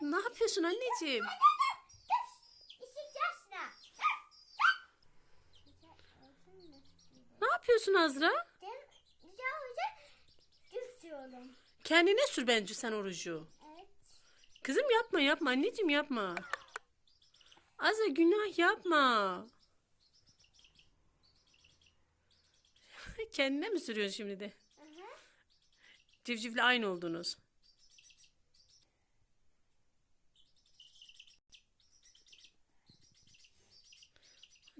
Ne yapıyorsun anneciğim? Ne yapıyorsun Azra? Kendine sür bence sen orucu. Kızım yapma yapma anneciğim yapma. Azra günah yapma. Kendine mi sürüyorsun şimdi de? Civcivle aynı oldunuz.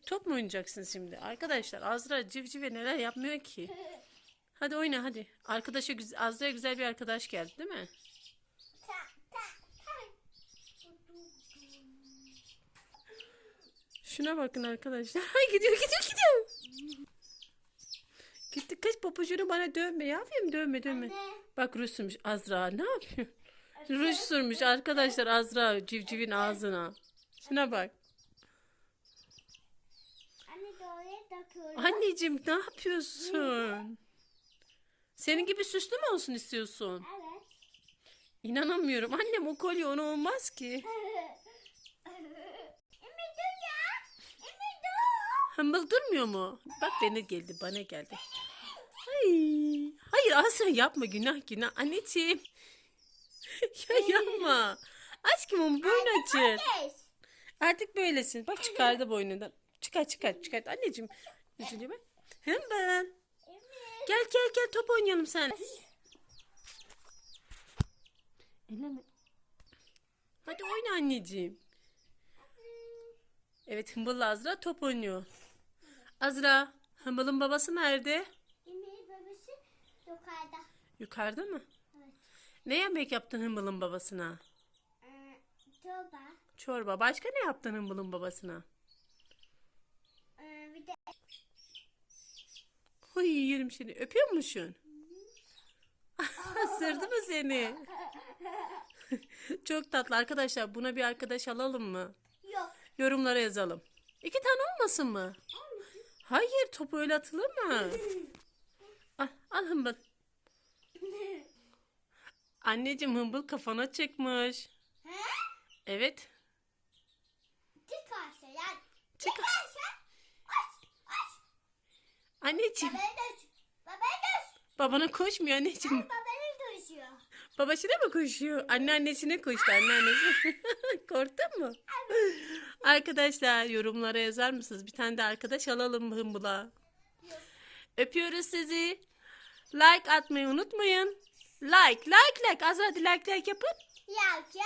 Top mu oynayacaksın şimdi? Arkadaşlar Azra civcive neler yapmıyor ki? Hadi oyna hadi. Arkadaşa Azra'ya güzel bir arkadaş geldi değil mi? Şuna bakın arkadaşlar. Ay gidiyor gidiyor gidiyor. Gitti kız papucunu bana dövme. Ya yapayım dövme dövme. Bak ruj sürmüş Azra ne yapıyor? Ruj sürmüş arkadaşlar Azra civcivin ağzına. Şuna bak. Anneciğim ne yapıyorsun? Senin gibi süslü mü olsun istiyorsun? Evet. İnanamıyorum. Annem o kolye ona olmaz ki. Emir dur ya. Emir dur. Hımbıl durmuyor mu? Bak bana geldi, bana geldi. Ay. Hayır Asya yapma günah günah. Anneciğim. ya yapma. Aşkımın boyun açın. Geç. Artık böylesin. Bak çıkardı boynundan. Çıkar çıkar çıkar. Anneciğim. Üzülüyor ben. Hımbıl. Emir. Gel gel gel top oynayalım sen. Eleme. Hadi oyna anneciğim. Evet Hımbıl'la Azra top oynuyor. Azra, Hımbıl'ın babası nerede? Emir babası yukarıda. Yukarıda mı? Evet. Ne yemek yaptın Hımbıl'ın babasına? Ee, Çorba. Çorba. Başka ne yaptın Hımbıl'ın babasına? Ee, bir de Huy yerim seni. Öpüyor musun? Isırdı mı seni? Çok tatlı arkadaşlar. Buna bir arkadaş alalım mı? yok. Yorumlara yazalım. İki tane olmasın mı? Hayır top öyle atılır mı? Al, al hımbıl. Anneciğim hımbıl kafana çıkmış. He? Evet. Çıkarsa yani. Çık. Çıkarsa. Anneciğim. Babaya döş. Babaya. Babana koşmuyor anneciğim. Babaya döşüyor. Babasına mı koşuyor? Anneannesine koştu anneannesi. Korktun mu? Arkadaşlar yorumlara yazar mısınız? Bir tane de arkadaş alalım hımbıla? Öpüyoruz sizi. Like atmayı unutmayın. Like, like, like. Az hadi like, like yapın. Yak yak.